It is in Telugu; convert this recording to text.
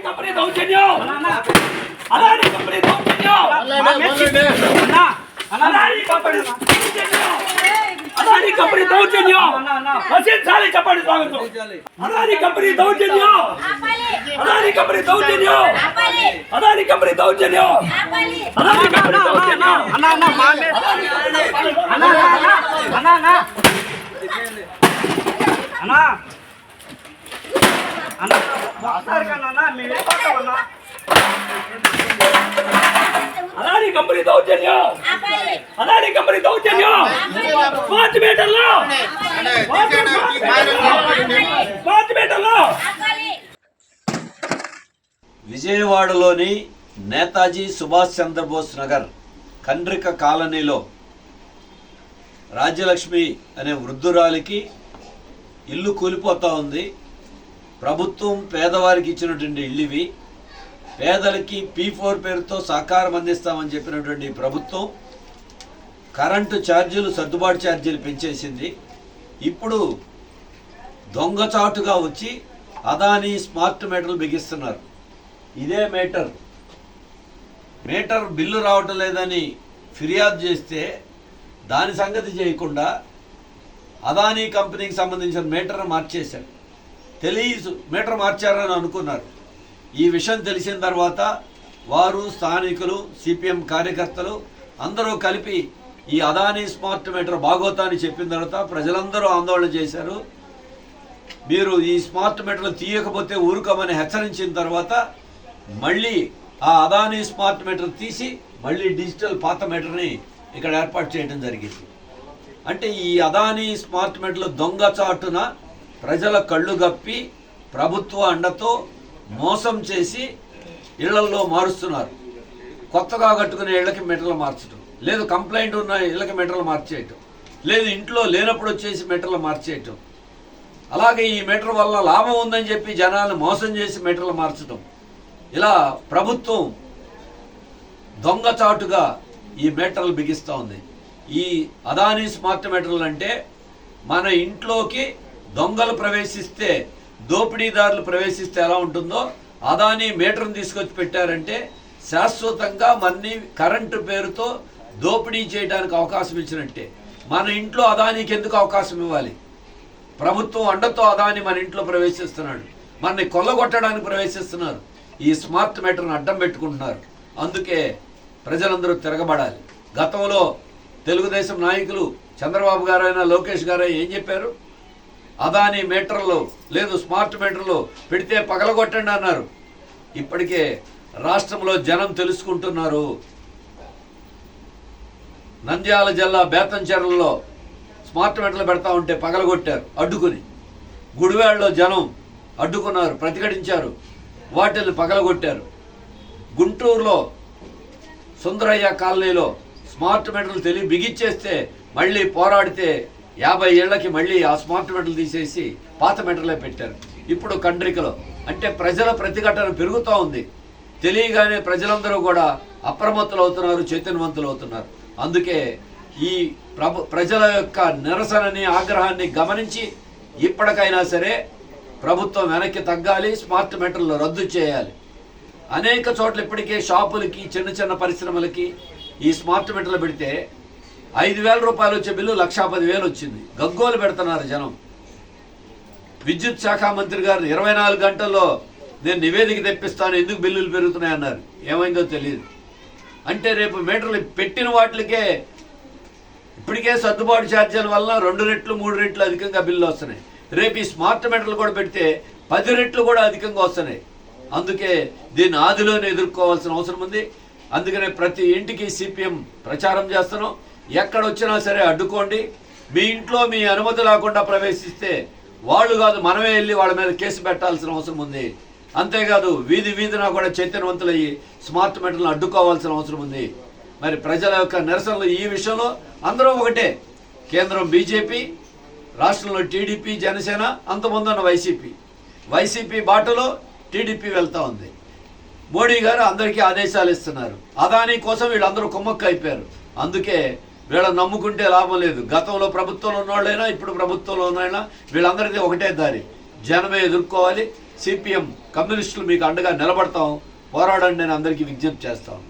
కంపెనీ దౌర్జన్యం అదాని కంపెనీ దౌర్జన్యం అదాని కంపెనీ దౌర్జన్యం అదాని కంపెనీ దౌర్జన్యం రచించాలి చెప్పండి స్వాగతం అదాని కంపెనీ దౌర్జన్యం అదాని కంపెనీ దౌర్జన్యం అదాని కంపెనీ దౌర్జన్యం అదాని కంపెనీ దౌర్జన్యం అన్న అన్న మా మీద అదాని కంపెనీ దౌర్జన్యం. అన్న అన్న అన్న అన్న అన్న కంపెనీ దౌర్జన్యం. కంపెనీ దౌర్జన్యం. స్మార్ట్ మీటర్లో. స్మార్ట్ మీటర్లో. విజయవాడలోని నేతాజీ సుభాష్ చంద్రబోస్ నగర్ కండ్రిక కాలనీలో రాజ్యలక్ష్మి అనే వృద్ధురాలికి ఇల్లు కూలిపోతూ ఉంది. ప్రభుత్వం పేదవారికి ఇచ్చినటువంటి ఇల్లు ఇవి. పేదలకి పీ ఫోర్ పేరుతో సహకారం అందిస్తామని చెప్పినటువంటి ప్రభుత్వం కరెంటు ఛార్జీలు సర్దుబాటు ఛార్జీలు పెంచేసింది. ఇప్పుడు దొంగచాటుగా వచ్చి అదానీ స్మార్ట్ మీటర్లు బిగిస్తున్నారు. ఇదే మీటర్. మీటర్ బిల్లు రావటం లేదని ఫిర్యాదు చేస్తే దాని సంగతి చేయకుండా అదానీ కంపెనీకి సంబంధించిన మీటర్ మార్చేశారు. తెలియదు మీటర్ మార్చారని అనుకున్నారు. ఈ విషయం తెలిసిన తర్వాత వారు స్థానికులు సిపిఎం కార్యకర్తలు అందరూ కలిపి ఈ అదానీ స్మార్ట్ మీటర్ బాగోతాని చెప్పిన తర్వాత ప్రజలందరూ ఆందోళన చేశారు. మీరు ఈ స్మార్ట్ మీటర్లు తీయకపోతే ఊరుకోమని హెచ్చరించిన తర్వాత మళ్ళీ ఆ అదానీ స్మార్ట్ మీటర్ తీసి మళ్ళీ డిజిటల్ పాత మీటర్ని ఇక్కడ ఏర్పాటు చేయడం జరిగింది. అంటే ఈ అదానీ స్మార్ట్ మీటర్లు దొంగచాటున ప్రజల కళ్ళు గప్పి ప్రభుత్వ అండతో మోసం చేసి ఇళ్ళల్లో మారుస్తున్నారు. కొత్తగా కట్టుకునే ఇళ్ళకి మెటర్లు మార్చడం లేదు కంప్లైంట్ ఉన్న ఇళ్ళకి మెటర్లు మార్చేయటం. లేదు ఇంట్లో లేనప్పుడు వచ్చేసి మెటర్లు మార్చేయటం. అలాగే ఈ మీటర్ వల్ల లాభం ఉందని చెప్పి జనాలను మోసం చేసి మీటర్లు మార్చడం ఇలా ప్రభుత్వం దొంగచాటుగా ఈ మీటర్లు బిగిస్తూ ఉంది. ఈ అదానీ స్మార్ట్ మీటర్లు అంటే మన ఇంట్లోకి దొంగలు ప్రవేశిస్తే దోపిడీదారులు ప్రవేశిస్తే ఎలా ఉంటుందో అదానీ మీటర్ని తీసుకొచ్చి పెట్టారంటే శాశ్వతంగా మన్ని కరెంటు పేరుతో దోపిడీ చేయడానికి అవకాశం ఇచ్చినట్టే. మన ఇంట్లో అదానీకి ఎందుకు అవకాశం ఇవ్వాలి? ప్రభుత్వం అండతో అదాని మన ఇంట్లో ప్రవేశిస్తున్నాడు. మనని కొల్లగొట్టడానికి ప్రవేశిస్తున్నారు. ఈ స్మార్ట్ మీటర్ను అడ్డం పెట్టుకుంటున్నారు. అందుకే ప్రజలందరూ తిరగబడాలి. గతంలో తెలుగుదేశం నాయకులు చంద్రబాబు గారైనా లోకేష్ గారైనా ఏం చెప్పారు? అదాని మీటర్లు లేదు స్మార్ట్ మీటర్లు పెడితే పగలగొట్టండి అన్నారు. ఇప్పటికే రాష్ట్రంలో జనం తెలుసుకుంటున్నారు. నంద్యాల జిల్లా బేతంచెరలో స్మార్ట్ మీటర్లు పెడతా ఉంటే పగలగొట్టారు అడ్డుకుని. గుడివాడలో జనం అడ్డుకున్నారు ప్రతిఘటించారు. వాటిని పగలగొట్టారు. గుంటూరులో సుందరయ్య కాలనీలో స్మార్ట్ మీటర్లు తెలియ బిగిచ్చేస్తే మళ్ళీ పోరాడితే యాభై ఏళ్ళకి మళ్ళీ ఆ స్మార్ట్ మీటర్లు తీసేసి పాత మెటర్లే పెట్టారు. ఇప్పుడు కండ్రికలో. అంటే ప్రజల ప్రతిఘటన పెరుగుతూ ఉంది. తెలియగానే ప్రజలందరూ కూడా అప్రమత్తులు అవుతున్నారు చైతన్యవంతులు అవుతున్నారు అందుకే ఈ ప్రభు ప్రజల యొక్క నిరసనని ఆగ్రహాన్ని గమనించి ఇప్పటికైనా సరే ప్రభుత్వం వెనక్కి తగ్గాలి స్మార్ట్ మీటర్లు రద్దు చేయాలి. అనేక చోట్ల ఇప్పటికే షాపులకి చిన్న చిన్న పరిశ్రమలకి ఈ స్మార్ట్ మీటర్లు పెడితే ఐదు వేల రూపాయలు వచ్చే బిల్లు లక్షా పది వేలు వచ్చింది. గగ్గోలు పెడుతున్నారు జనం. విద్యుత్ శాఖ మంత్రి గారు ఇరవై నాలుగు గంటల్లో నేను నివేదిక తెప్పిస్తాను ఎందుకు బిల్లులు పెరుగుతున్నాయి అన్నారు. ఏమైందో తెలియదు. అంటే రేపు మీటర్లు పెట్టిన వాటికే ఇప్పటికే సర్దుబాటు ఛార్జీల వల్ల రెండు రెట్లు మూడు రెట్లు అధికంగా బిల్లు వస్తున్నాయి. రేపు ఈ స్మార్ట్ మీటర్లు కూడా పెడితే పది రెట్లు కూడా అధికంగా వస్తున్నాయి. అందుకే దీన్ని ఆదిలోనే ఎదుర్కోవాల్సిన అవసరం ఉంది. అందుకనే ప్రతి ఇంటికి సిపిఎం ప్రచారం చేస్తున్నాం. ఎక్కడ వచ్చినా సరే అడ్డుకోండి. మీ ఇంట్లో మీ అనుమతి లేకుండా ప్రవేశిస్తే వాళ్ళు కాదు మనమే వెళ్ళి వాళ్ళ మీద కేసు పెట్టాల్సిన అవసరం ఉంది. అంతేకాదు వీధి వీధిన కూడా చైతన్యవంతులయ్యి స్మార్ట్ మీటర్లను అడ్డుకోవాల్సిన అవసరం ఉంది. మరి ప్రజల యొక్క నిరసనలు ఈ విషయంలో అందరూ ఒకటే. కేంద్రం బీజేపీ రాష్ట్రంలో టీడీపీ జనసేన అంతమందున్న వైసీపీ. వైసీపీ బాటలో టీడీపీ వెళ్తూ ఉంది. మోడీ గారు అందరికీ ఆదేశాలు ఇస్తున్నారు. అదాని కోసం వీళ్ళందరూ కుమ్మక్క అయిపోయారు అందుకే వీళ్ళ నమ్ముకుంటే లాభం లేదు. గతంలో ప్రభుత్వంలో ఉన్నవాళ్ళైనా ఇప్పుడు ప్రభుత్వంలో ఉన్నైనా వీళ్ళందరికీ ఒకటే దారి. జనమే ఎదుర్కోవాలి. సిపిఎం కమ్యూనిస్టులు మీకు అండగా నిలబడతాం. పోరాడండి నేను అందరికీ విజ్ఞప్తి చేస్తాను